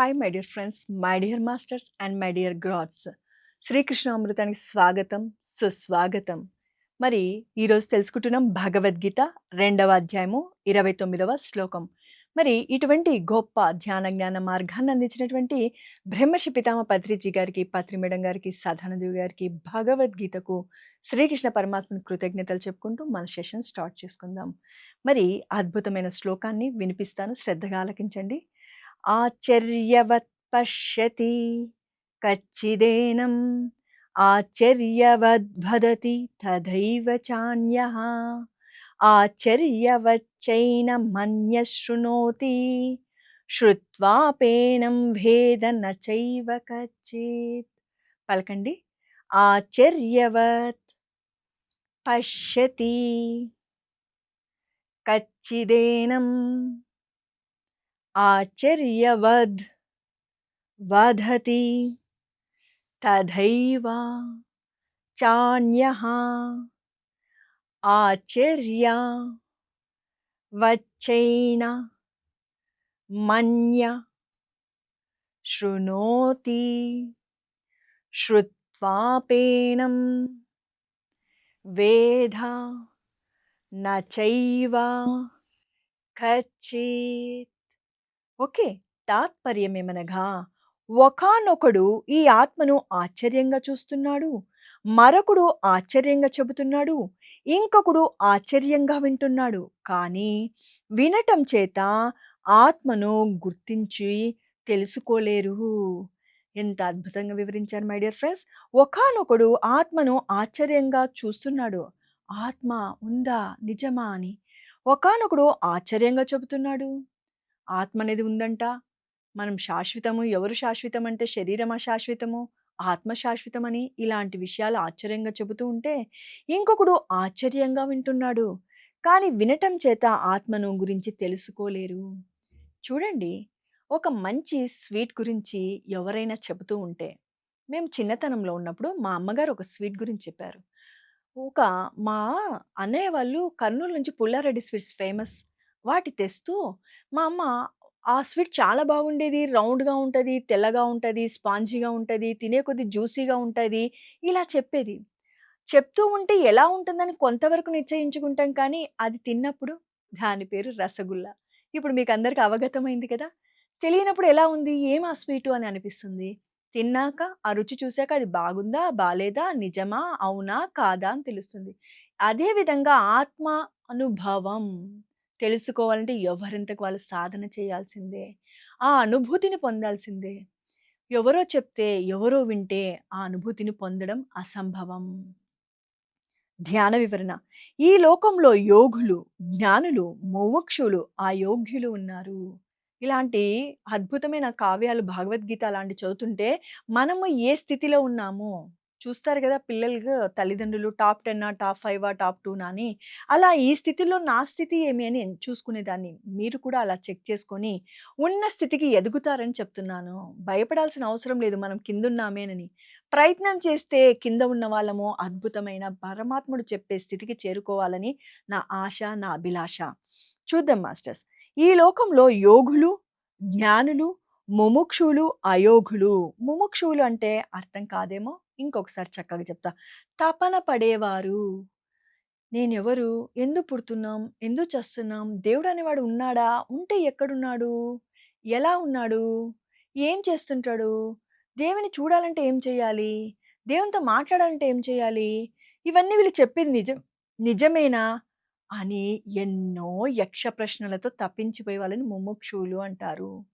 hi my dear friends my dear masters and my dear gods Sri Krishna అమృతానికి స్వాగతం సుస్వాగతం. మరి ఈరోజు తెలుసుకుంటున్నాం భగవద్గీత రెండవ అధ్యాయము ఇరవై తొమ్మిదవ శ్లోకం. మరి ఇటువంటి గొప్ప ధ్యాన జ్ఞాన మార్గాన్ని అందించినటువంటి బ్రహ్మర్షి పితామ పత్రిజీ గారికి పత్రిమేడం గారికి సదానందేవి గారికి భగవద్గీతకు శ్రీకృష్ణ పరమాత్మను కృతజ్ఞతలు చెప్పుకుంటూ మన సెషన్ స్టార్ట్ చేసుకుందాం. మరి అద్భుతమైన శ్లోకాన్ని వినిపిస్తాను శ్రద్ధగా ఆలకించండి. ఆచర్యవత్ పశ్యతి కచ్చిదేనం ఆచర్యవద్భదతి తథైవ చాన్యః ఆచర్యవచ్చైన మన్య శృణోతి శ్రుత్వాపేనం భేద నచైవ కచ్చిత్. పలకండి. ఆచర్యవత్ పశ్యతి కచ్చిదేనం ఆచర్యవద్ వదతి తథైవ చాన్యః ఆచర్య వచ్చైన మన్య శృణోతి శ్రుత్వాపేనం వేద నచైవ కచ్చిత్ ఓకే. తాత్పర్యమేమనగా ఒకానొకడు ఈ ఆత్మను ఆశ్చర్యంగా చూస్తున్నాడు మరొకడు ఆశ్చర్యంగా చెబుతున్నాడు ఇంకొకడు ఆశ్చర్యంగా వింటున్నాడు. కానీ వినటం చేత ఆత్మను గుర్తించి తెలుసుకోలేరు. ఎంత అద్భుతంగా వివరించారు మై డియర్ ఫ్రెండ్స్. ఒకానొకడు ఆత్మను ఆశ్చర్యంగా చూస్తున్నాడు. ఆత్మ ఉందా? నిజమా? అని. ఒకానొకడు ఆశ్చర్యంగా చెబుతున్నాడు. ఆత్మ అనేది ఉందంట. మనం శాశ్వతము ఎవరు శాశ్వతం అంటే శరీరం అశాశ్వతము ఆత్మ శాశ్వతమని ఇలాంటి విషయాలు ఆశ్చర్యంగా చెబుతూ ఉంటే ఇంకొకడు ఆశ్చర్యంగా వింటున్నాడు. కానీ వినటం చేత ఆత్మను గురించి తెలుసుకోలేరు. చూడండి ఒక మంచి స్వీట్ గురించి ఎవరైనా చెబుతూ ఉంటే మేము చిన్నతనంలో ఉన్నప్పుడు మా అమ్మగారు ఒక స్వీట్ గురించి చెప్పారు. ఒక మా అన్నయ్య వాళ్ళు కర్నూలు నుంచి పుల్లారెడ్డి స్వీట్స్ ఫేమస్ వాటి తెస్తూ మా అమ్మ ఆ స్వీట్ చాలా బాగుండేది. రౌండ్గా ఉంటుంది తెల్లగా ఉంటుంది స్పాంజీగా ఉంటుంది తినే కొద్ది జ్యూసీగా ఉంటుంది ఇలా చెప్పేది. చెప్తూ ఉంటే ఎలా ఉంటుందని కొంతవరకు నిశ్చయించుకుంటాం కానీ అది తిన్నప్పుడు దాని పేరు రసగుల్లా. ఇప్పుడు మీకు అందరికీ అవగతమైంది కదా! తెలియనప్పుడు ఎలా ఉంది? ఏం ఆ స్వీటు అని అనిపిస్తుంది? తిన్నాక ఆ రుచి చూశాక అది బాగుందా బాలేదా నిజమా అవునా కాదా అని తెలుస్తుంది. అదే విధంగా ఆత్మ అనుభవం తెలుసుకోవాలంటే ఎవరింతకు వాళ్ళు సాధన చేయాల్సిందే. ఆ అనుభూతిని పొందాల్సిందే. ఎవరో చెప్తే ఎవరో వింటే ఆ అనుభూతిని పొందడం అసంభవం. ధ్యాన వివరణ. ఈ లోకంలో యోగులు జ్ఞానులు మోవక్షులు ఆ యోగ్యులు ఉన్నారు. ఇలాంటి అద్భుతమైన కావ్యాలు భగవద్గీత అలాంటి చదువుతుంటే మనము ఏ స్థితిలో ఉన్నామో చూస్తారు కదా పిల్లలు తల్లిదండ్రులు top ten top five top టూనా అని. అలా ఈ స్థితిలో నా స్థితి ఏమి అని చూసుకునేదాన్ని. మీరు కూడా అలా చెక్ చేసుకొని ఉన్న స్థితికి ఎదుగుతారని చెప్తున్నాను. భయపడాల్సిన అవసరం లేదు. మనం కిందున్నామేనని ప్రయత్నం చేస్తే కింద ఉన్న వాళ్ళము అద్భుతమైన పరమాత్ముడు చెప్పే స్థితికి చేరుకోవాలని నా ఆశ నా అభిలాష. చూద్దాం మాస్టర్స్. ఈ లోకంలో యోగులు జ్ఞానులు ముముక్షులు అయోగులు. ముముక్షువులు అంటే అర్థం కాదేమో? ఇంకొకసారి చక్కగా చెప్తా. తపన పడేవారు. నేనెవరు? ఎందు పుడుతున్నాం? ఎందు చేస్తున్నాం? దేవుడు అనేవాడు ఉన్నాడా? ఉంటే ఎక్కడున్నాడు? ఎలా ఉన్నాడు? ఏం చేస్తుంటాడు? దేవుని చూడాలంటే ఏం చేయాలి? దేవునితో మాట్లాడాలంటే ఏం చేయాలి? ఇవన్నీ వీళ్ళు చెప్పింది నిజం నిజమేనా? అని ఎన్నో యక్ష ప్రశ్నలతో తప్పించిపోయే వాళ్ళని ముముక్షువులు అంటారు.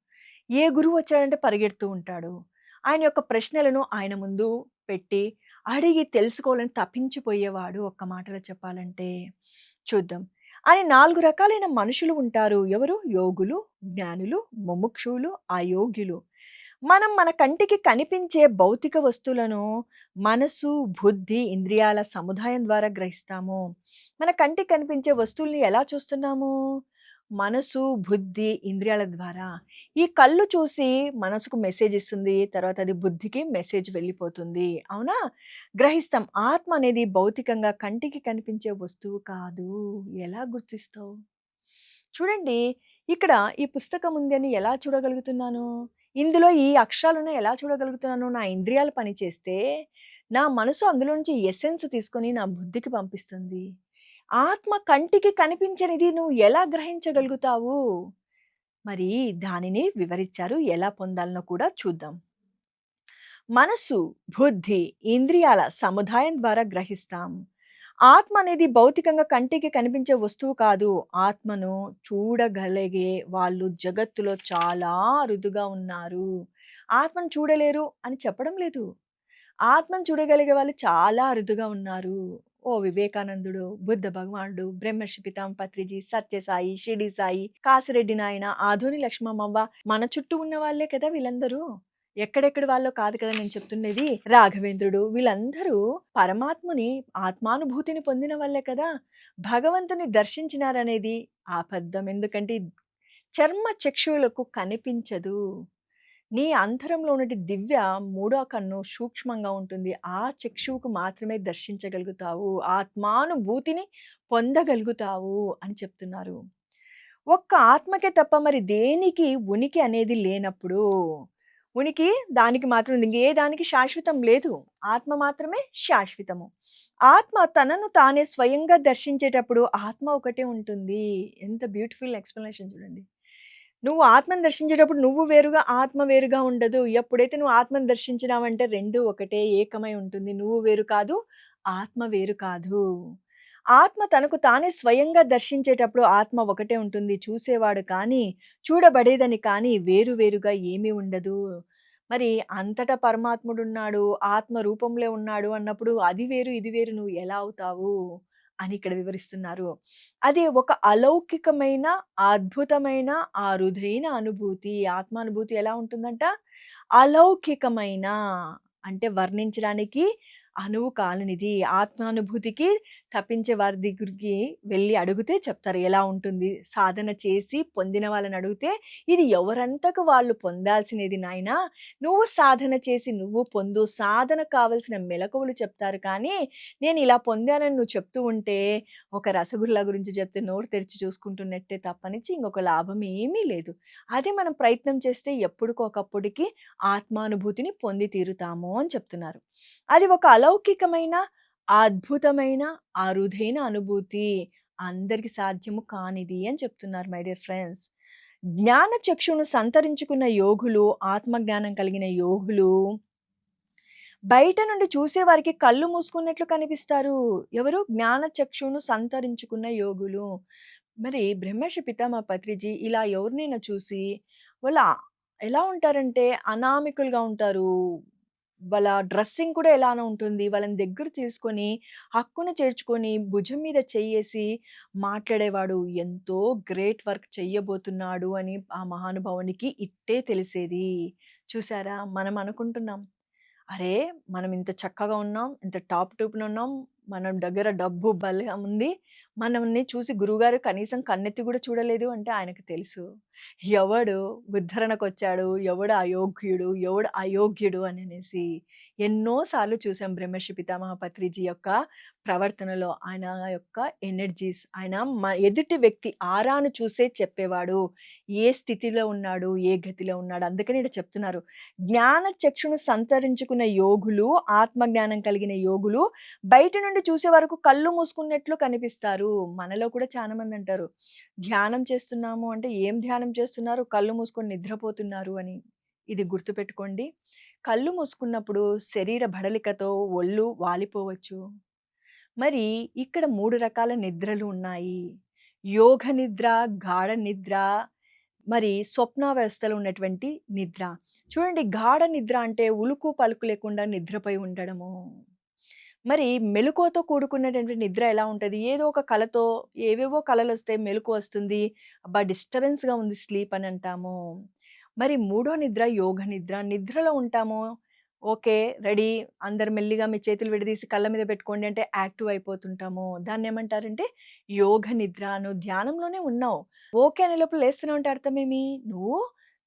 ఏ గురువు వచ్చాడంటే పరిగెడుతూ ఉంటాడు. ఆయన యొక్క ప్రశ్నలను ఆయన ముందు పెట్టి అడిగి తెలుసుకోవాలని తప్పించిపోయేవాడు ఒక్క మాటలో చెప్పాలంటే. చూద్దాం. అని నాలుగు రకాలైన మనుషులు ఉంటారు. ఎవరు? యోగులు జ్ఞానులు ముముక్షువులు అయోగ్యులు. మనం మన కంటికి కనిపించే భౌతిక వస్తువులను మనసు బుద్ధి ఇంద్రియాల సముదాయం ద్వారా గ్రహిస్తాము. మన కంటికి కనిపించే వస్తువుల్ని ఎలా చూస్తున్నాము? మనసు బుద్ధి ఇంద్రియాల ద్వారా ఈ కళ్ళు చూసి మనసుకు మెసేజ్ ఇస్తుంది తర్వాత అది బుద్ధికి మెసేజ్ వెళ్ళిపోతుంది. అవునా? గ్రహిస్తాం. ఆత్మ అనేది భౌతికంగా కంటికి కనిపించే వస్తువు కాదు. ఎలా గుర్తిస్తావు? చూడండి ఇక్కడ ఈ పుస్తకం ఉంది అని ఎలా చూడగలుగుతున్నాను? ఇందులో ఈ అక్షరాలను ఎలా చూడగలుగుతున్నాను? నా ఇంద్రియాలు పనిచేస్తే నా మనసు అందులో నుంచి ఎసెన్స్ తీసుకొని నా బుద్ధికి పంపిస్తుంది. ఆత్మ కంటికి కనిపించనిది నువ్వు ఎలా గ్రహించగలుగుతావు? మరి దానిని వివరించారు. ఎలా పొందాలనో కూడా చూద్దాం. మనసు బుద్ధి ఇంద్రియాల సముదాయం ద్వారా గ్రహిస్తాం. ఆత్మ అనేది భౌతికంగా కంటికి కనిపించే వస్తువు కాదు. ఆత్మను చూడగలిగే వాళ్ళు జగత్తులో చాలా అరుదుగా ఉన్నారు. ఆత్మను చూడలేరు అని చెప్పడం లేదు. ఆత్మను చూడగలిగే వాళ్ళు చాలా అరుదుగా ఉన్నారు. ఓ వివేకానందుడు బుద్ధ భగవానుడు బ్రహ్మర్షి పితాం పత్రిజీ సత్యసాయి షిడి సాయి కాసిరెడ్డి నాయన ఆధుని లక్ష్మమ్మవ్వ మన చుట్టూ ఉన్న వాళ్ళే కదా వీళ్ళందరూ? ఎక్కడెక్కడి వాళ్ళో కాదు కదా నేను చెప్తున్నది? రాఘవేంద్రుడు వీళ్ళందరూ పరమాత్ముని ఆత్మానుభూతిని పొందిన వాళ్ళే కదా? భగవంతుని దర్శించినారనేది ఆపద్దం. ఎందుకంటే చర్మ చక్షువులకు కనిపించదు. నీ అంతరంలో ఉన్నటి దివ్య మూడో కన్ను సూక్ష్మంగా ఉంటుంది. ఆ చక్షువుకు మాత్రమే దర్శించగలుగుతావు. ఆత్మానుభూతిని పొందగలుగుతావు అని చెప్తున్నారు. ఒక్క ఆత్మకే తప్ప మరి దేనికి ఉనికి అనేది లేనప్పుడు ఉనికి దానికి మాత్రం ఉంది. ఇంకే దానికి శాశ్వతం లేదు. ఆత్మ మాత్రమే శాశ్వతము. ఆత్మ తనను తానే స్వయంగా దర్శించేటప్పుడు ఆత్మ ఒకటే ఉంటుంది. ఎంత బ్యూటిఫుల్ ఎక్స్ప్లెనేషన్ చూడండి. నువ్వు ఆత్మను దర్శించేటప్పుడు నువ్వు వేరుగా ఆత్మ వేరుగా ఉండదు. ఎప్పుడైతే నువ్వు ఆత్మను దర్శించినావంటే రెండు ఒకటే ఏకమై ఉంటుంది. నువ్వు వేరు కాదు ఆత్మ వేరు కాదు. ఆత్మ తనకు తానే స్వయంగా దర్శించేటప్పుడు ఆత్మ ఒకటే ఉంటుంది. చూసేవాడు కానీ చూడబడేదని కానీ వేరు వేరుగా ఏమీ ఉండదు. మరి అంతటా పరమాత్ముడు ఉన్నాడు ఆత్మ రూపంలో ఉన్నాడు అన్నప్పుడు అది వేరు ఇది వేరు నువ్వు ఎలా అవుతావు? అని ఇక్కడ వివరిస్తున్నారు. అది ఒక అలౌకికమైన అద్భుతమైన అరుదైన అనుభూతి ఆత్మానుభూతి ఎలా ఉంటుందంట? అలౌకికమైన అంటే వర్ణించడానికి అనువు కాలనిది. ఆత్మానుభూతికి తప్పించే వారి దగ్గరికి వెళ్ళి అడిగితే చెప్తారు ఎలా ఉంటుంది. సాధన చేసి పొందిన వాళ్ళని అడిగితే ఇది ఎవరంతకు వాళ్ళు పొందాల్సినది నాయన? నువ్వు సాధన చేసి నువ్వు పొందు. సాధన కావలసిన మెలకువలు చెప్తారు. కానీ నేను ఇలా పొందానని నువ్వు చెప్తూ ఉంటే ఒక రసగుల్లా గురించి చెప్తే నోరు తెరిచి చూసుకుంటున్నట్టే తప్పనిచ్చి ఇంకొక లాభం ఏమీ లేదు. అదే మనం ప్రయత్నం చేస్తే ఎప్పటికొకప్పటికి ఆత్మానుభూతిని పొంది తీరుతాము అని చెప్తున్నారు. అది ఒక అలౌకికమైన అద్భుతమైన అరుదైన అనుభూతి అందరికి సాధ్యము కానిది అని చెప్తున్నారు మై డియర్ ఫ్రెండ్స్ జ్ఞాన చక్షును సంతరించుకున్న యోగులు ఆత్మజ్ఞానం కలిగిన యోగులు బయట నుండి చూసే వారికి కళ్ళు మూసుకున్నట్లు కనిపిస్తారు. ఎవరు? జ్ఞాన చక్షును సంతరించుకున్న యోగులు. మరి బ్రహ్మర్షి పితామహ పత్రిజీ ఇలా ఎవరినైనా చూసి వాళ్ళ ఎలా ఉంటారంటే అనామికులుగా ఉంటారు. వాళ్ళ డ్రెస్సింగ్ కూడా ఎలానో ఉంటుంది. వాళ్ళని దగ్గర తీసుకొని, హక్కున చేర్చుకొని, భుజం మీద చెయ్యేసి మాట్లాడేవాడు. ఎంతో గ్రేట్ వర్క్ చెయ్యబోతున్నాడు అని ఆ మహానుభావునికి ఇట్టే తెలిసేది. చూసారా? మనం అనుకుంటున్నాం. అరే! మనం ఇంత చక్కగా ఉన్నాం. ఇంత టాప్ టూప్‌న ఉన్నాం. మన దగ్గర డబ్బు భలే ఉంది. మనల్ని చూసి గురువుగారు కనీసం కన్నెత్తి కూడా చూడలేదు అంటే ఆయనకు తెలుసు. ఎవడు ఉద్ధరణకొచ్చాడు, ఎవడు అయోగ్యుడు, ఎవడు అయోగ్యుడు అని ఎన్నో సార్లు చూసాం బ్రహ్మర్షి పితామహ పత్రిజీ యొక్క ప్రవర్తనలో. ఆయన యొక్క ఎనర్జీస్ ఆయన మ ఎదుటి వ్యక్తి ఆరాను చూసే చెప్పేవాడు. ఏ స్థితిలో ఉన్నాడు, ఏ గతిలో ఉన్నాడు. అందుకని ఈడ చెప్తున్నారు. జ్ఞాన చక్షును సంతరించుకున్న యోగులు, ఆత్మజ్ఞానం కలిగిన యోగులు బయట నుండి చూసే వరకు కళ్ళు మూసుకున్నట్లు కనిపిస్తారు. మనలో కూడా చాలా మంది అంటారు. ధ్యానం చేస్తున్నాము అంటే ఏం ధ్యానం చేస్తున్నారు? కళ్ళు మూసుకొని నిద్రపోతున్నారు అని. ఇది గుర్తుపెట్టుకోండి. కళ్ళు మూసుకున్నప్పుడు శరీర బడలికతో ఒళ్ళు వాలిపోవచ్చు. మరి ఇక్కడ మూడు రకాల నిద్రలు ఉన్నాయి. యోగ నిద్ర, గాఢ నిద్ర, మరి స్వప్నావస్థలో ఉన్నటువంటి నిద్ర. చూడండి గాఢ నిద్ర అంటే ఉలుకు పలుకు లేకుండా నిద్రపోయి ఉండడము. మరి మెలుకువతో కూడుకున్నటువంటి నిద్ర ఎలా ఉంటది? ఏదో ఒక కలతో ఏవేవో కలలొస్తాయి, మెలుకువ వస్తుంది. అబ్బా! డిస్టర్బెన్స్‌గా ఉంది స్లీప్ అని అంటాము. మరి మూడో నిద్ర యోగ నిద్ర. నిద్రలో ఉంటాము. ఓకే. రెడీ అందరు మెల్లిగా మీ చేతులు విడదీసి కళ్ళ మీద పెట్టుకోండి అంటే యాక్టివ్ అయిపోతుంటాము. దాన్నేమంటారంటే యోగ నిద్ర. నువ్వు ధ్యానంలోనే ఉన్నావు. ఓకే అనే లోపల లేస్తున్నావు అంటే అర్థమేమి? నువ్వు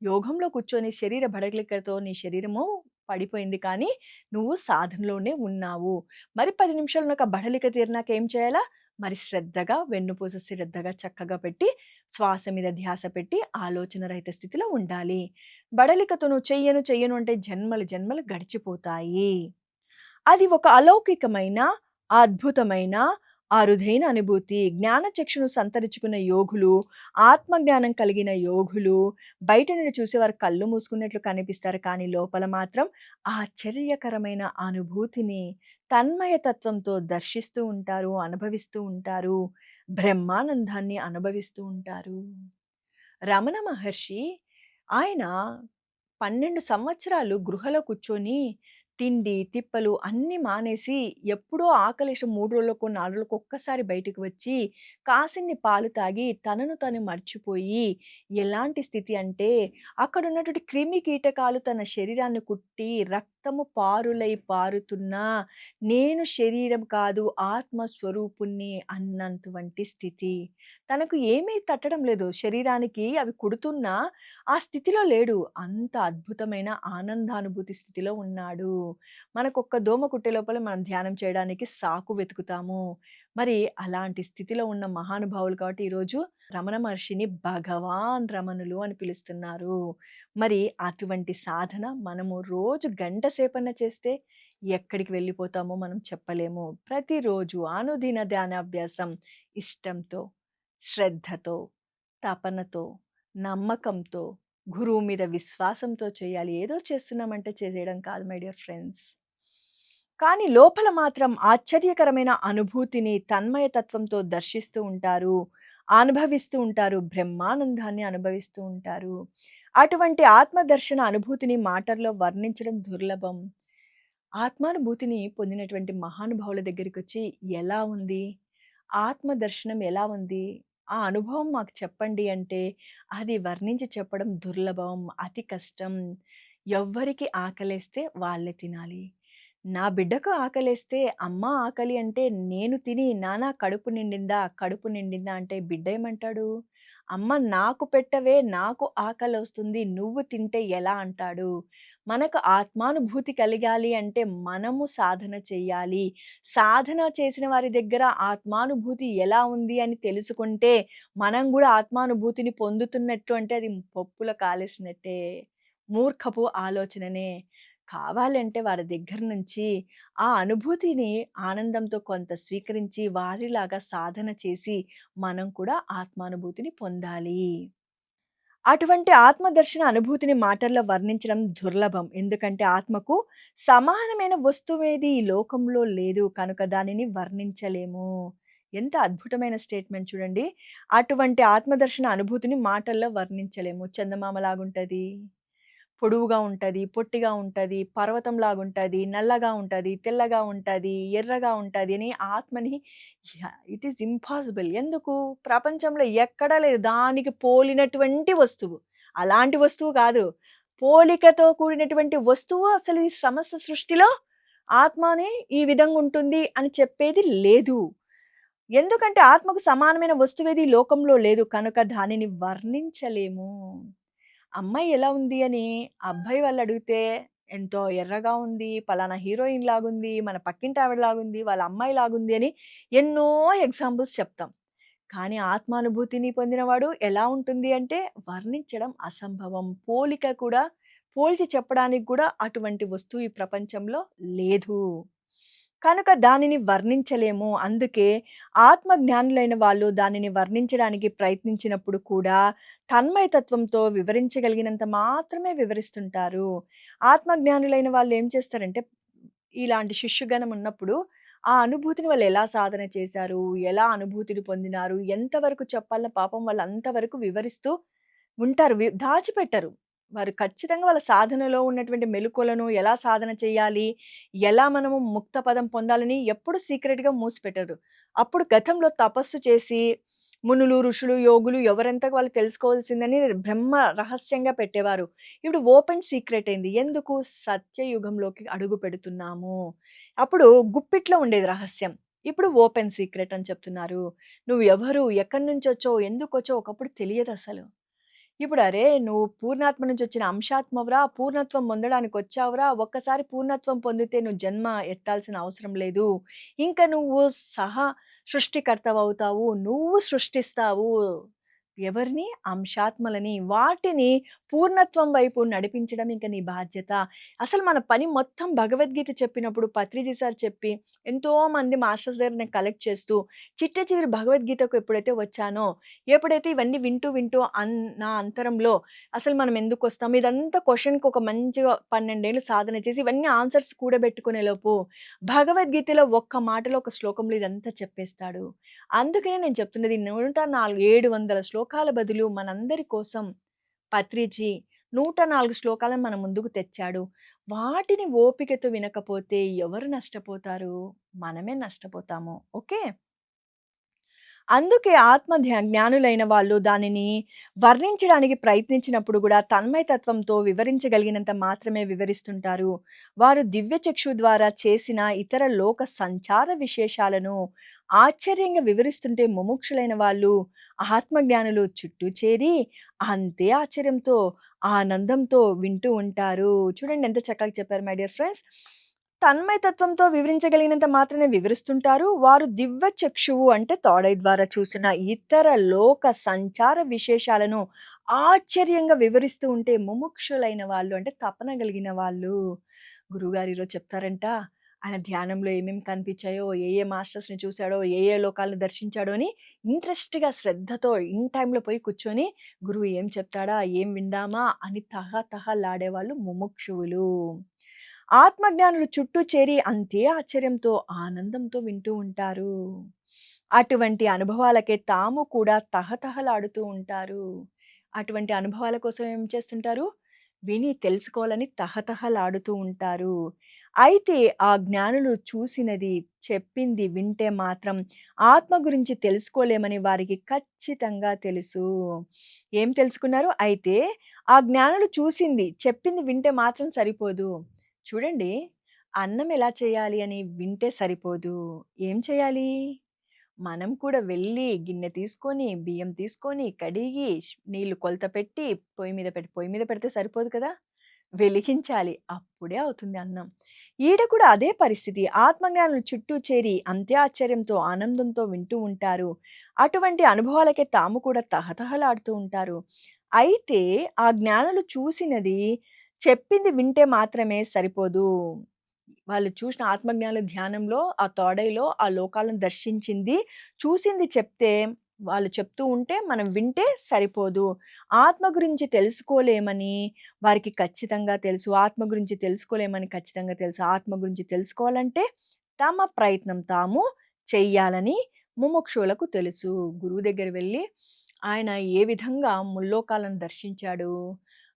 యోగంలో కూర్చొని శరీర బడలికతో నీ శరీరము పడిపోయింది. కానీ నువ్వు సాధనలోనే ఉన్నావు. మరి పది నిమిషాలు నాకు ఆ బడలిక తీరినాక ఏం చేయాలా? మరి శ్రద్ధగా వెన్నుపూస శ్రద్ధగా చక్కగా పెట్టి శ్వాస మీద ధ్యాస పెట్టి ఆలోచన రహిత స్థితిలో ఉండాలి. బడలికతో నువ్వు చెయ్యను, చెయ్యను అంటే జన్మలు జన్మలు గడిచిపోతాయి. అది ఒక అలౌకికమైన, అద్భుతమైన, అరుదైన అనుభూతి. జ్ఞానచక్షును సంతరించుకున్న యోగులు, ఆత్మజ్ఞానం కలిగిన యోగులు బయట నుండి చూసేవారు కళ్ళు మూసుకున్నట్లు కనిపిస్తారు. కానీ లోపల మాత్రం ఆశ్చర్యకరమైన అనుభూతిని తన్మయతత్వంతో దర్శిస్తూ ఉంటారు, అనుభవిస్తూ ఉంటారు. బ్రహ్మానందాన్ని అనుభవిస్తూ ఉంటారు. రమణ మహర్షి ఆయన 12 సంవత్సరాలు గృహలో కూర్చొని తిండి, తిప్పలు అన్నీ మానేసి ఎప్పుడో ఆకలేసి 3 రోజులకో, 4 రోజులకో ఒక్కసారి బయటికి వచ్చి కాసిన్ని పాలు తాగి తనను తను మర్చిపోయి ఎలాంటి స్థితి అంటే అక్కడున్నటువంటి క్రిమి కీటకాలు తన శరీరాన్ని కుట్టి రక్తము పారులై పారుతున్నా నేను శరీరం కాదు ఆత్మ స్వరూపుణ్ణి అన్నంటువంటి స్థితి. తనకు ఏమీ తట్టడం లేదు. శరీరానికి అవి కుడుతున్నా ఆ స్థితిలో లేడు. అంత అద్భుతమైన ఆనందానుభూతి స్థితిలో ఉన్నాడు. మనకొక్క దోమ కుట్టే లోపల మనం ధ్యానం చేయడానికి సాకు వెతుకుతాము. మరి అలాంటి స్థితిలో ఉన్న మహానుభావులు కాబట్టి ఈరోజు రమణ మహర్షిని భగవాన్ రమణులు అని పిలుస్తున్నారు. మరి అటువంటి సాధన మనము రోజు గంట సేపన్న చేస్తే ఎక్కడికి వెళ్ళిపోతామో మనం చెప్పలేము. ప్రతిరోజు అనుదిన ధ్యానాభ్యాసం ఇష్టంతో, శ్రద్ధతో, తపనతో, నమ్మకంతో, గురువు మీద విశ్వాసంతో చేయాలి. ఏదో చేస్తున్నామంటే చేసేయడం కాదు మై డియర్ ఫ్రెండ్స్. కానీ లోపల మాత్రం ఆశ్చర్యకరమైన అనుభూతిని తన్మయతత్వంతో దర్శిస్తూ ఉంటారు. అనుభవిస్తూ ఉంటారు. బ్రహ్మానందాన్ని అనుభవిస్తూ ఉంటారు. అటువంటి ఆత్మదర్శన అనుభూతిని మాటల్లో వర్ణించడం దుర్లభం. ఆత్మానుభూతిని పొందినటువంటి మహానుభావుల దగ్గరికొచ్చి ఎలా ఉంది? ఆత్మదర్శనం ఎలా ఉంది? ఆ అనుభవం మాకు చెప్పండి అంటే అది వర్ణించి చెప్పడం దుర్లభం. అతి కష్టం. ఎవ్వరికి ఆకలేస్తే వాళ్ళే తినాలి. నా బిడ్డకు ఆకలేస్తే అమ్మ ఆకలి అంటే నేను తిని నానా కడుపు నిండిందా? కడుపు నిండిందా? అంటే బిడ్డ ఏమంటాడు? అమ్మ నాకు పెట్టవే నాకు ఆకలి వస్తుంది నువ్వు తింటే ఎలా అంటాడు. మనకు ఆత్మానుభూతి కలిగాలి అంటే మనము సాధన చెయ్యాలి. సాధన చేసిన వారి దగ్గర ఆత్మానుభూతి ఎలా ఉంది అని తెలుసుకుంటే మనం కూడా ఆత్మానుభూతిని పొందుతున్నట్టు అంటే అది పప్పుల కాలేసినట్టే. మూర్ఖపు ఆలోచననే. కావాలంటే వారి దగ్గర నుంచి ఆ అనుభూతిని ఆనందంతో కొంత స్వీకరించి వారిలాగా సాధన చేసి మనం కూడా ఆత్మానుభూతిని పొందాలి. అటువంటి ఆత్మదర్శన అనుభూతిని మాటల్లో వర్ణించడం దుర్లభం. ఎందుకంటే ఆత్మకు సమానమైన వస్తువేది ఈ లోకంలో లేదు. కనుక దానిని వర్ణించలేము. ఎంత అద్భుతమైన స్టేట్‌మెంట్ చూడండి. అటువంటి ఆత్మదర్శన అనుభూతిని మాటల్లో వర్ణించలేము. చందమామలాగుంటది. పొడువుగా ఉంటది. పొట్టిగా ఉంటది. పర్వతంలాగుంటది. నల్లగా ఉంటది. తెల్లగా ఉంటది. ఎర్రగా ఉంటది అని ఆత్మని యాహ్! It is impossible. ఎందుకు? ప్రపంచంలో ఎక్కడా లేదు. దానికి పోలినటువంటి వస్తువు. అలాంటి వస్తువు కాదు. పోలికతో కూడినటువంటి వస్తువు అసలు ఈ సమస్త సృష్టిలో ఆత్మని ఈ విధంగా ఉంటుంది అని చెప్పేది లేదు. ఎందుకంటే ఆత్మకు సమానమైన వస్తువేది ఈ లోకంలో లేదు. కనుక దానిని వర్ణించలేము. అమ్మాయి ఎలా ఉంది అని అబ్బాయి వాళ్ళు అడిగితే ఎంతో ఎర్రగా ఉంది. పలానా హీరోయిన్ లాగుంది. మన పక్కింటి ఆవిడలాగుంది. వాళ్ళ అమ్మాయి లాగుంది అని ఎన్నో ఎగ్జాంపుల్స్ చెప్తాం. కానీ ఆత్మానుభూతిని పొందినవాడు ఎలా ఉంటుంది అంటే వర్ణించడం అసంభవం. పోలిక కూడా పోల్చి చెప్పడానికి కూడా అటువంటి వస్తువు ఈ ప్రపంచంలో లేదు. కనుక దానిని వర్ణించలేము. అందుకే ఆత్మజ్ఞానులైన వాళ్ళు దానిని వర్ణించడానికి ప్రయత్నించినప్పుడు కూడా తన్మయతత్వంతో వివరించగలిగినంత మాత్రమే వివరిస్తుంటారు. ఆత్మజ్ఞానులైన వాళ్ళు ఏం చేస్తారంటే ఇలాంటి శిష్యుగణం ఉన్నప్పుడు ఆ అనుభూతిని వాళ్ళు ఎలా సాధన చేశారు? ఎలా అనుభూతిని పొందినారు? ఎంతవరకు చెప్పాలన్న పాపం వాళ్ళు అంతవరకు వివరిస్తూ ఉంటారు. వి దాచిపెట్టరు. వారు ఖచ్చితంగా వాళ్ళ సాధనలో ఉన్నటువంటి మెళకువలను ఎలా సాధన చేయాలి? ఎలా మనము ముక్త పదం పొందాలని ఎప్పుడు సీక్రెట్‌గా మూసిపెట్టరు. అప్పుడు గతంలో తపస్సు చేసి మునులు, ఋషులు, యోగులు ఎవరెంత వాళ్ళు తెలుసుకోవాల్సిందని బ్రహ్మ రహస్యంగా పెట్టేవారు. ఇప్పుడు ఓపెన్ సీక్రెట్ అయింది. ఎందుకు? సత్యయుగంలోకి అడుగు పెడుతున్నాము. అప్పుడు గుప్పిట్లో ఉండేది రహస్యం. ఇప్పుడు ఓపెన్ సీక్రెట్ అని చెప్తున్నారు. నువ్వు ఎవరు? ఎక్కడి నుంచొచ్చావు? ఎందుకొచ్చావు? ఒకప్పుడు తెలియదు అసలు ఇప్పుడు అరే! నువ్వు పూర్ణాత్మ నుంచి వచ్చిన అంశాత్మవరా పూర్ణత్వం పొందడానికి వచ్చావురా! ఒక్కసారి పూర్ణత్వం పొందితే నువ్వు జన్మ ఎత్తాల్సిన అవసరం లేదు. ఇంకా నువ్వు సహా సృష్టికర్తవవుతావు. నువ్వు సృష్టిస్తావు. ఎవరిని? అంశాత్మలని. వాటిని పూర్ణత్వం వైపు నడిపించడం ఇంకా నీ బాధ్యత. అసలు మన పని మొత్తం భగవద్గీత చెప్పినప్పుడు పత్రిజీ సార్ చెప్పి ఎంతోమంది మాస్టర్స్ దగ్గర నేను కలెక్ట్ చేస్తూ చిట్ట చివరి భగవద్గీతకు ఎప్పుడైతే వచ్చానో, ఎప్పుడైతే ఇవన్నీ వింటూ వింటూ అన్ నా అంతరంలో అసలు మనం ఎందుకు వస్తాం ఇదంతా క్వశ్చన్కి ఒక మంచిగా పన్నెండేళ్ళు సాధన చేసి ఇవన్నీ ఆన్సర్స్ కూడబెట్టుకునే లోపు భగవద్గీతలో ఒక్క మాటలో ఒక శ్లోకంలో ఇదంతా చెప్పేస్తాడు. అందుకనే నేను చెప్తున్నది 104 700 శ్లోకాల బదులు మనందరి కోసం పత్రిజీ 104 శ్లోకాలను మన ముందుకు తెచ్చాడు. వాటిని ఓపికతో వినకపోతే ఎవరు నష్టపోతారు? మనమే నష్టపోతాము. ఓకే. అందుకే ఆత్మ జ్ఞానులైన వాళ్ళు దానిని వర్ణించడానికి ప్రయత్నించినప్పుడు కూడా తన్మయతత్వంతో వివరించగలిగినంత మాత్రమే వివరిస్తుంటారు. వారు దివ్యచక్షు ద్వారా చేసిన ఇతర లోక సంచార విశేషాలను ఆశ్చర్యంగా వివరిస్తుంటే ముముక్షులైన వాళ్ళు, ఆత్మజ్ఞానులు చుట్టూ చేరి అంతే ఆశ్చర్యంతో, ఆనందంతో వింటూ ఉంటారు. చూడండి ఎంత చక్కగా చెప్పారు మై డియర్ ఫ్రెండ్స్. తన్మయతత్వంతో వివరించగలిగినంత మాత్రమే వివరిస్తుంటారు. వారు దివ్య చక్షువు అంటే తోడై ద్వారా చూసిన ఇతర లోక సంచార విశేషాలను ఆశ్చర్యంగా వివరిస్తూ ఉంటే ముముక్షులైన వాళ్ళు అంటే తపన కలిగిన వాళ్ళు. గురుగారు ఈరోజు చెప్తారంట. ఆయన ధ్యానంలో ఏమేమి కనిపించాయో, ఏ ఏ మాస్టర్స్‌ని చూశాడో ఏ ఏ లోకాలను దర్శించాడో అని ఇంట్రెస్ట్‌గా శ్రద్ధతో ఇన్ టైంలో పోయి కూర్చొని గురువు ఏం చెప్తాడా? ఏం విందామా? అని తహతహలాడేవాళ్ళు ముముక్షువులు. ఆత్మజ్ఞానులు చుట్టూ చేరి అంతే ఆశ్చర్యంతో, ఆనందంతో వింటూ ఉంటారు. అటువంటి అనుభవాలకే తాము కూడా తహతహలాడుతూ ఉంటారు. అటువంటి అనుభవాల కోసం ఏం చేస్తుంటారు? విని తెలుసుకోవాలని తహతహలాడుతూ ఉంటారు. అయితే ఆ జ్ఞానులు చూసినది, చెప్పింది వింటే మాత్రం ఆత్మ గురించి తెలుసుకోలేమని వారికి ఖచ్చితంగా తెలుసు. ఏం తెలుసుకున్నారు? అయితే ఆ జ్ఞానులు చూసింది, చెప్పింది వింటే మాత్రం సరిపోదు. చూడండి అన్నం ఎలా చేయాలి అని వింటే సరిపోదు. ఏం చేయాలి? మనం కూడా వెళ్ళి గిన్నె తీసుకొని, బియ్యం తీసుకొని, కడిగి, ష్ నీళ్ళు కొలత పెట్టి, పొయ్యి మీద పెట్టి పొయ్యి మీద పెడితే సరిపోదు కదా! వెలిగించాలి. అప్పుడే అవుతుంది అన్నం. ఈడ కూడా అదే పరిస్థితి. ఆత్మజ్ఞానులు చుట్టూ చేరి అంతే ఆశ్చర్యంతో, ఆనందంతో వింటూ ఉంటారు. అటువంటి అనుభవాలకే తాము కూడా తహతహలాడుతూ ఉంటారు. అయితే ఆ జ్ఞానులు చూసినది, చెప్పింది వింటే మాత్రమే సరిపోదు. వాళ్ళు చూసిన ఆత్మజ్ఞాన ధ్యానంలో, ఆ తోడైలో ఆ లోకాలను దర్శించింది, చూసింది చెప్తే వాళ్ళు చెప్తూ ఉంటే మనం వింటే సరిపోదు. ఆత్మ గురించి తెలుసుకోలేమని వారికి ఖచ్చితంగా తెలుసు. ఆత్మ గురించి తెలుసుకోలేమని ఖచ్చితంగా తెలుసు. ఆత్మ గురించి తెలుసుకోవాలంటే తమ ప్రయత్నం తాము చెయ్యాలని ముముక్షులకు తెలుసు. గురువు దగ్గర వెళ్ళి ఆయన ఏ విధంగా ముల్లోకాలను దర్శించాడు?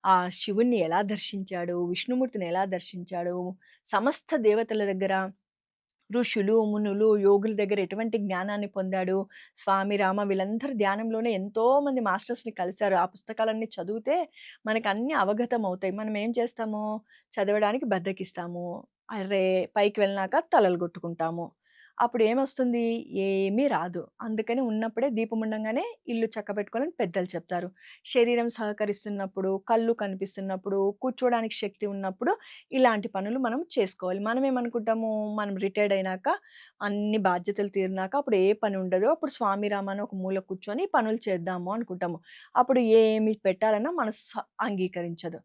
ఆ శివుణ్ణి ఎలా దర్శించాడు? విష్ణుమూర్తిని ఎలా దర్శించాడు? సమస్త దేవతల దగ్గర ఋషులు, మునులు, యోగుల దగ్గర ఎటువంటి జ్ఞానాన్ని పొందాడు? స్వామి, రామ వీళ్ళందరూ ధ్యానంలోనే ఎంతోమంది మాస్టర్స్‌ని కలిశారు ఆ పుస్తకాలన్నీ చదివితే మనకు అన్నీ అవగతం అవుతాయి. మనం ఏం చేస్తాము? చదవడానికి బద్దకిస్తాము అరే పైకి వెళ్ళినాక తలలు కొట్టుకుంటాము. అప్పుడు ఏమొస్తుంది? ఏమీ రాదు. అందుకని ఉన్నప్పుడే దీపం ఉండగానే ఇల్లు చక్కబెట్టుకోవాలని పెద్దలు చెప్తారు. శరీరం సహకరిస్తున్నప్పుడు, కళ్ళు కనిపిస్తున్నప్పుడు, కూర్చోడానికి శక్తి ఉన్నప్పుడు ఇలాంటి పనులు మనం చేసుకోవాలి. మనం ఏమనుకుంటాము? మనం రిటైర్డ్ అయినాక అన్ని బాధ్యతలు తీరినాక అప్పుడు ఏ పని ఉండదు. అప్పుడు స్వామి, రామాను ఒక మూల కూర్చొని పనులు చేద్దాము అనుకుంటాము. అప్పుడు ఏమి పెట్టాలన్నా మనసు స అంగీకరించదు.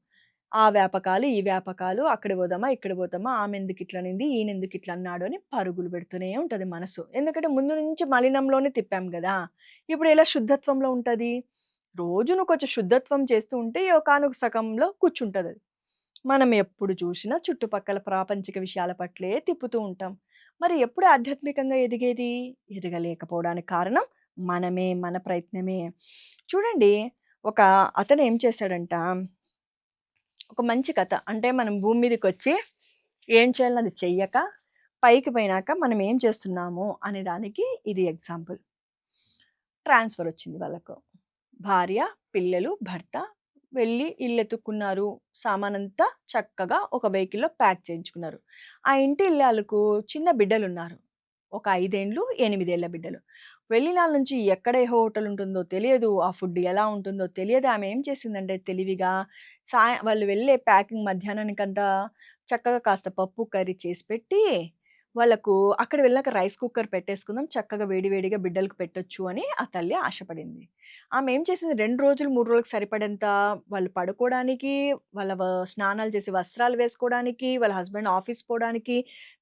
ఆ వ్యాపకాలు, ఈ వ్యాపకాలు అక్కడ పోదామా, ఇక్కడికి పోతామా, ఆమెందుకు ఇట్లనింది, ఈయనెందుకు ఇట్లా అన్నాడు అని పరుగులు పెడుతూనే ఉంటుంది మనసు. ఎందుకంటే ముందు నుంచి మలినంలోనే తిప్పాం కదా ఇప్పుడు ఎలా శుద్ధత్వంలో ఉంటుంది రోజు నువ్వు కొంచెం శుద్ధత్వం చేస్తూ ఉంటే ఒకనొక సగంలో కూర్చుంటుంది అది మనం ఎప్పుడు చూసినా చుట్టుపక్కల ప్రాపంచిక విషయాల పట్లే తిప్పుతూ ఉంటాం. మరి ఎప్పుడు ఆధ్యాత్మికంగా ఎదిగేది? ఎదగలేకపోవడానికి కారణం మనమే, మన ప్రయత్నమే. చూడండి ఒక అతను ఏం చేశాడంట ఒక మంచి కథ. అంటే మనం భూమి మీదకొచ్చి ఏం చేయాలని అది చెయ్యక, పైకి పోయినాక మనం ఏం చేస్తున్నాము అనే దానికి ఇది ఎగ్జాంపుల్. ట్రాన్స్‌ఫర్ వచ్చింది వాళ్ళకు. భార్య, పిల్లలు, భర్త వెళ్ళి ఇల్లు ఎత్తుక్కున్నారు సామానంతా చక్కగా ఒక వెహికల్‌లో ప్యాక్ చేయించుకున్నారు. ఆ ఇంటి ఇల్లాలకు చిన్న బిడ్డలు ఉన్నారు ఒక ఐదేండ్లు ఎనిమిదేళ్ళ బిడ్డలు. వెళ్ళినాళ్ళ నుంచి ఎక్కడ ఏ హోటల్ ఉంటుందో తెలియదు. ఆ ఫుడ్ ఎలా ఉంటుందో తెలియదు. ఆమె ఏం చేసిందంటే తెలివిగా సాయ వాళ్ళు వెళ్ళే ప్యాకింగ్ మధ్యాహ్నానికంతా చక్కగా కాస్త పప్పు, కర్రీ చేసి పెట్టి, వాళ్ళకు అక్కడ వెళ్ళాక రైస్ కుక్కర్ పెట్టేసుకుందాం. చక్కగా వేడివేడిగా బిడ్డలకు పెట్టొచ్చు అని ఆ తల్లి ఆశపడింది. ఆమె ఏం చేసింది రెండు రోజులు, మూడు రోజులకు సరిపడేంత వాళ్ళు పడుకోవడానికి, వాళ్ళ స్నానాలు చేసి వస్త్రాలు వేసుకోవడానికి, వాళ్ళ హస్బెండ్ ఆఫీస్ పోవడానికి,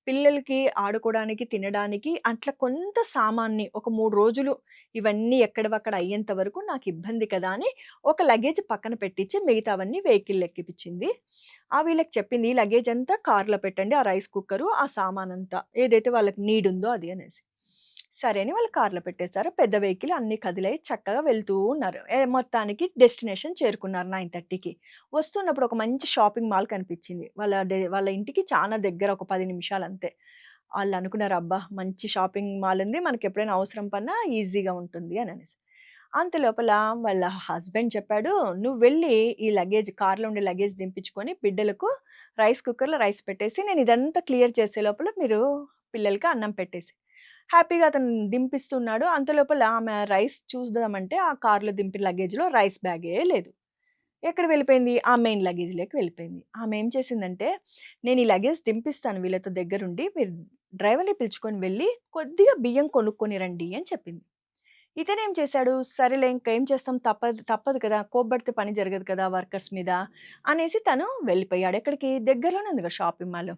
పిల్లలకి ఆడుకోవడానికి, తినడానికి అట్లా కొంత సామాన్ని ఒక మూడు రోజులు ఇవన్నీ ఎక్కడవక్కడ అయ్యేంత వరకు నాకు ఇబ్బంది కదా! అని ఒక లగేజ్ పక్కన పెట్టించి మిగతావన్నీ వెహికల్ ఎక్కిపించింది ఆ వీళ్ళకి చెప్పింది, "ఈ లగేజ్ అంతా కార్‌లో పెట్టండి. ఆ రైస్ కుక్కరు, ఆ సామాన్ అంతా ఏదైతే వాళ్ళకి నీడ్ ఉందో అది" అనేసి. సరే అని వాళ్ళు కార్‌లో పెట్టేశారు పెద్ద వెహికల్ అన్ని కదిలై చక్కగా వెళ్తూ ఉన్నారు. ఏ మొత్తానికి డెస్టినేషన్ చేరుకున్నారు 9:30కి. వస్తున్నప్పుడు ఒక మంచి షాపింగ్ మాల్ కనిపించింది. వాళ్ళ వాళ్ళ ఇంటికి చాలా దగ్గర ఒక పది నిమిషాలు అంతే. వాళ్ళు అనుకున్నారు, "అబ్బా! మంచి షాపింగ్ మాల్ ఉంది. మనకి ఎప్పుడైనా అవసరం పన్నా ఈజీగా ఉంటుంది" అని అనేసి. అంతలోపల వాళ్ళ హస్బెండ్ చెప్పాడు, "నువ్వు వెళ్ళి ఈ లగేజ్ కార్‌లో ఉండే లగేజ్ దింపించుకొని బిడ్డలకు రైస్ కుక్కర్‌లో రైస్ పెట్టేసి నేను ఇదంతా క్లియర్ చేసే లోపల మీరు పిల్లలకి అన్నం పెట్టేసి" హ్యాపీగా అతను దింపిస్తున్నాడు. అంతలోపల ఆమె రైస్ చూద్దామంటే ఆ కార్‌లో దింపిన లగేజ్‌లో రైస్ బ్యాగే లేదు. ఎక్కడ వెళ్ళిపోయింది? ఆ మెయిన్ లగేజ్‌లోకి వెళ్ళిపోయింది. ఆమె ఏం చేసిందంటే, "నేను ఈ లగేజ్ దింపిస్తాను వీళ్ళతో దగ్గరుండి. మీరు డ్రైవర్‌ని పిలుచుకొని వెళ్ళి కొద్దిగా బియ్యం కొనుక్కొని రండి" అని చెప్పింది. ఇతనేం చేశాడు, సరేలే ఇంకా ఏం చేస్తాం తప్పదు తప్పదు కదా! కోబడితే పని జరగదు కదా వర్కర్స్ మీద అనేసి తను వెళ్ళిపోయాడు. ఎక్కడికి? దగ్గరలోనే ఉంది కదా షాపింగ్ మాల్.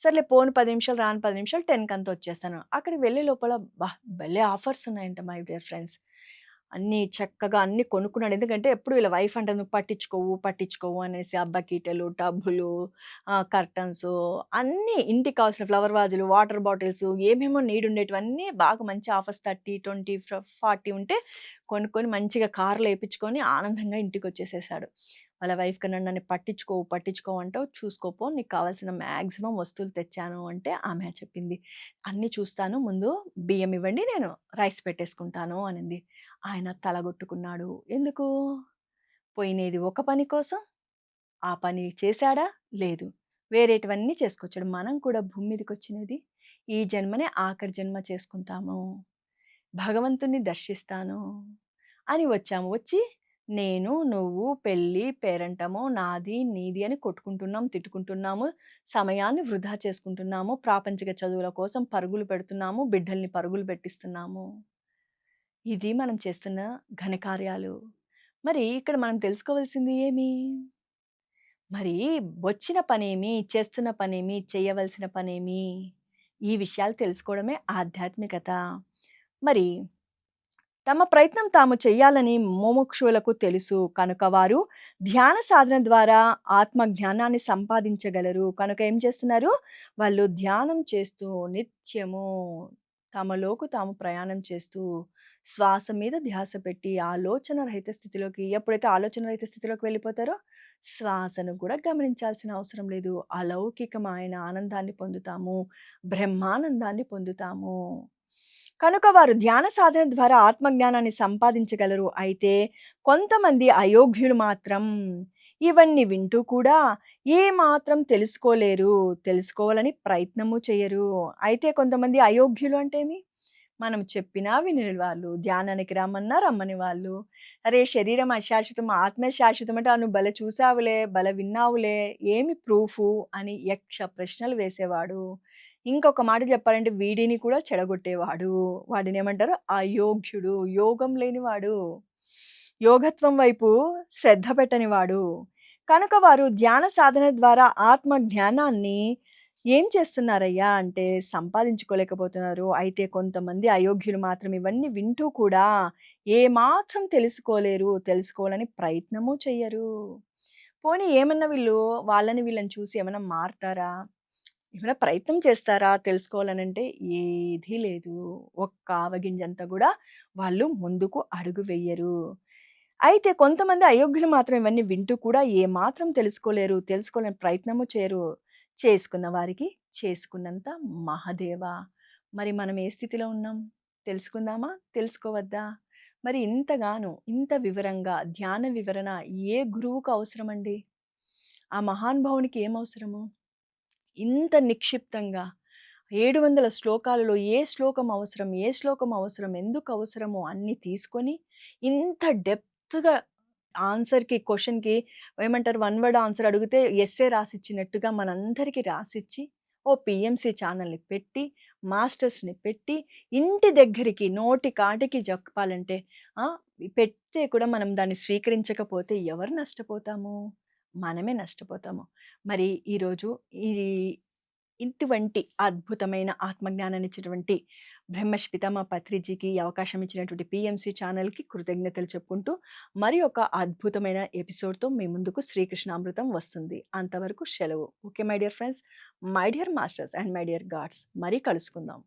సర్లే పోను పది నిమిషాలు, రాను పది నిమిషాలు 10కంతా వచ్చేస్తాను. అక్కడికి వెళ్ళే లోపల బా భలే ఆఫర్స్ ఉన్నాయంట మై డియర్ ఫ్రెండ్స్. అన్నీ చక్కగా అన్నీ కొనుక్కున్నాడు. ఎందుకంటే ఎప్పుడు వీళ్ళ వైఫ్ అంటది, "నువ్వు పట్టించుకోవు, పట్టించుకోవు" అనేసి ఆ టబ్బులు, ఆహ్, కర్టన్స్ అన్నీ ఇంటికి కావాల్సిన ఫ్లవర్ వాజులు, వాటర్ బాటిల్స్ ఏమేమో నీడ్ ఉండేటివన్నీ బాగా మంచి ఆఫర్స్ 30, 20, ఫ 40 ఉంటే కొనుక్కొని మంచిగా కార్‌లో ఏపిచ్చుకొని ఆనందంగా ఇంటికొచ్చేసేసాడు. వాళ్ళ వైఫ్ కన్నా "నన్ను పట్టించుకోవు, పట్టించుకోవు అంటావు. చూసుకోపో నీకు కావాల్సిన మాక్సిమం వస్తువులు తెచ్చాను" అంటే ఆమె చెప్పింది, "అన్నీ చూస్తాను. ముందు బియ్యం ఇవ్వండి. నేను రైస్ పెట్టేసుకుంటాను" అనింది. ఆయన తలగొట్టుకున్నాడు. ఎందుకు? పోయినేది ఒక పని కోసం. ఆ పని చేశాడా? లేదు. వేరేటివన్నీ చేసుకొచ్చాడు. మనం కూడా భూమి మీదకొచ్చినది ఈ జన్మనే ఆఖరి జన్మ చేసుకుంటాము. భగవంతుణ్ణి దర్శిస్తాను అని వచ్చాము. వచ్చి నేను, నువ్వు, పెళ్ళి పేరంటము, నాది, నీది అని కొట్టుకుంటున్నాం, తిట్టుకుంటున్నాము. సమయాన్ని వృధా చేసుకుంటున్నాము. ప్రాపంచిక చదువుల కోసం పరుగులు పెడుతున్నాము. బిడ్డల్ని పరుగులు పెట్టిస్తున్నాము. ఇది మనం చేస్తున్న ఘనకార్యాలు. మరి ఇక్కడ మనం తెలుసుకోవాల్సింది ఏమి? మరి వచ్చిన పనేమి? చేస్తున్న పనేమి? చేయవలసిన పనేమి? ఈ విషయాలు తెలుసుకోవడమే ఆధ్యాత్మికత. మరి తమ ప్రయత్నం తాము చేయాలని ముముక్షువులకు తెలుసు. కనుక వారు ధ్యాన సాధన ద్వారా ఆత్మ జ్ఞానాన్ని సంపాదించగలరు. కనుక ఏం చేస్తున్నారు? వాళ్ళు ధ్యానం చేస్తూ నిత్యము తమలోకి తాము ప్రయాణం చేస్తూ శ్వాస మీద ధ్యాస పెట్టి ఆలోచన రహిత స్థితిలోకి ఎప్పుడైతే ఆలోచన రహిత స్థితిలోకి వెళ్ళిపోతారో శ్వాసను కూడా గమనించాల్సిన అవసరం లేదు. అలౌకికమైన ఆనందాన్ని పొందుతాము. బ్రహ్మానందాన్ని పొందుతాము. కనుక వారు ధ్యాన సాధన ద్వారా ఆత్మజ్ఞానాన్ని సంపాదించగలరు. అయితే కొంతమంది అయోగ్యులు మాత్రం ఇవన్నీ వింటూ కూడా ఏమాత్రం తెలుసుకోలేరు. తెలుసుకోవాలని ప్రయత్నము చేయరు అయితే కొంతమంది అయోగ్యులు అంటే ఏమి? మనం చెప్పినా వినని వాళ్ళు. ధ్యానానికి రమ్మన్నా రమ్మని వాళ్ళు. అరే! శరీరం అశాశ్వతం, ఆత్మ శాశ్వతం అంటే, నువ్వు భలే చూసావులే, భలే విన్నావులే, ఏమి ప్రూఫు?" అని యక్ష ప్రశ్నలు వేసేవాడు. ఇంకొక మాట చెప్పాలంటే వీడిని కూడా చెడగొట్టేవాడు. వాడిని ఏమంటారు అయోగ్యుడు. యోగం లేనివాడు. యోగత్వం వైపు శ్రద్ధ పెట్టనివాడు. కనుక వారు ధ్యాన సాధన ద్వారా ఆత్మ జ్ఞానాన్ని ఏం చేస్తున్నారయ్యా అంటే సంపాదించుకోలేకపోతున్నారు. అయితే కొంతమంది అయోగ్యులు మాత్రం ఇవన్నీ వింటూ కూడా ఏమాత్రం తెలుసుకోలేరు. తెలుసుకోవాలని ప్రయత్నము చెయ్యరు. పోనీ ఏమన్నా వీళ్ళు వాళ్ళని వీళ్ళని చూసి ఏమైనా మారతారా? ఏమైనా ప్రయత్నం చేస్తారా తెలుసుకోవాలనంటే ఏదీ లేదు. ఒక్క ఆవగింజంతా కూడా వాళ్ళు ముందుకు అడుగు వెయ్యరు. అయితే కొంతమంది అయోగ్యులు మాత్రం ఇవన్నీ వింటూ కూడా ఏమాత్రం తెలుసుకోలేరు తెలుసుకోలేని ప్రయత్నము చేయరు చేసుకున్న వారికి చేసుకున్నంత మహదేవ. మరి మనం ఏ స్థితిలో ఉన్నాం? తెలుసుకుందామా? తెలుసుకోవద్దా? మరి ఇంతగానో ఇంత వివరంగా ధ్యాన వివరణ ఏ గురువుకు అవసరమండి? ఆ మహానుభావునికి ఏం అవసరము? ఇంత నిక్షిప్తంగా ఏడు వందల శ్లోకాలలో ఏ శ్లోకం అవసరం? ఏ శ్లోకం అవసరం? ఎందుకు అవసరమో? అన్నీ తీసుకొని ఇంత కొత్తగా ఆన్సర్కి క్వశ్చన్కి ఏమంటారు? వన్ వర్డ్ ఆన్సర్ అడిగితే ఎస్ఏ రాసిచ్చినట్టుగా మనందరికీ రాసిచ్చి ఓ పిఎంసి ఛానల్ని పెట్టి మాస్టర్స్ని పెట్టి ఇంటి దగ్గరికి నోటి కాటికి చెప్పాలంటే పెడితే కూడా మనం దాన్ని స్వీకరించకపోతే ఎవరు నష్టపోతాము? మనమే నష్టపోతాము. మరి ఈరోజు ఈ ఇటువంటి అద్భుతమైన ఆత్మజ్ఞానాన్ని ఇచ్చినటువంటి బ్రహ్మశ్ పితామా పత్రిజీకి ఈ అవకాశం ఇచ్చినటువంటి పిఎంసి ఛానల్కి కృతజ్ఞతలు చెప్పుకుంటూ మరి ఒక అద్భుతమైన ఎపిసోడ్తో మీ ముందుకు శ్రీకృష్ణామృతం వస్తుంది. అంతవరకు సెలవు. Okay my dear friends. My dear masters and my dear gods. మరీ కలుసుకుందాం.